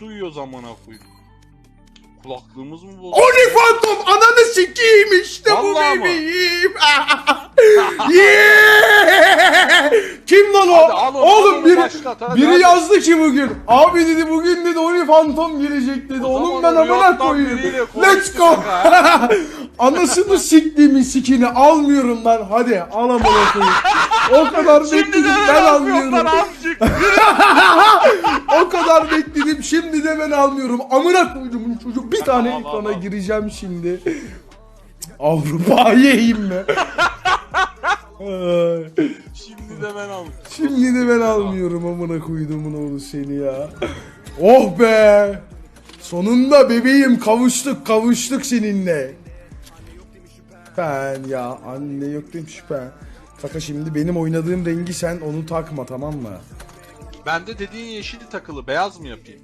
duyuyoruz amına koyayım. Kulaklığımız mı bozuldu? Oni Phantom ananı sikeyim işte bu Vallahi mı? bebeğim. Yeah! Kim lan o? Hadi al onu, al Oğlum onu, biri, başlat, hadi, biri hadi. yazdı ki bugün. Abi dedi bugün dedi Oni Phantom gelecek dedi. O Oğlum zaman ben amına Riot'tan koyayım. biriyle Let's go. konuştuk Anasını siktiğimin sikini almıyorum lan. Hadi al amına koyayım. O kadar de ben almıyorum. amcık. O kadar bekledim şimdi de ben almıyorum. Amına koyduğumun çocuk bir tane al, al, ekrana al. gireceğim şimdi. Avrupa'ya yiyeyim mi? Ay, Şimdi de ben aldım. şimdi de ben almıyorum amına koyduğumun oğlu seni ya. Oh be! Sonunda bebeğim kavuştuk kavuştuk seninle. Ben ya anne yok demiş ben. Fakat şimdi benim oynadığım rengi sen onu takma tamam mı? Ben de dediğin yeşil takılı beyaz mı yapayım?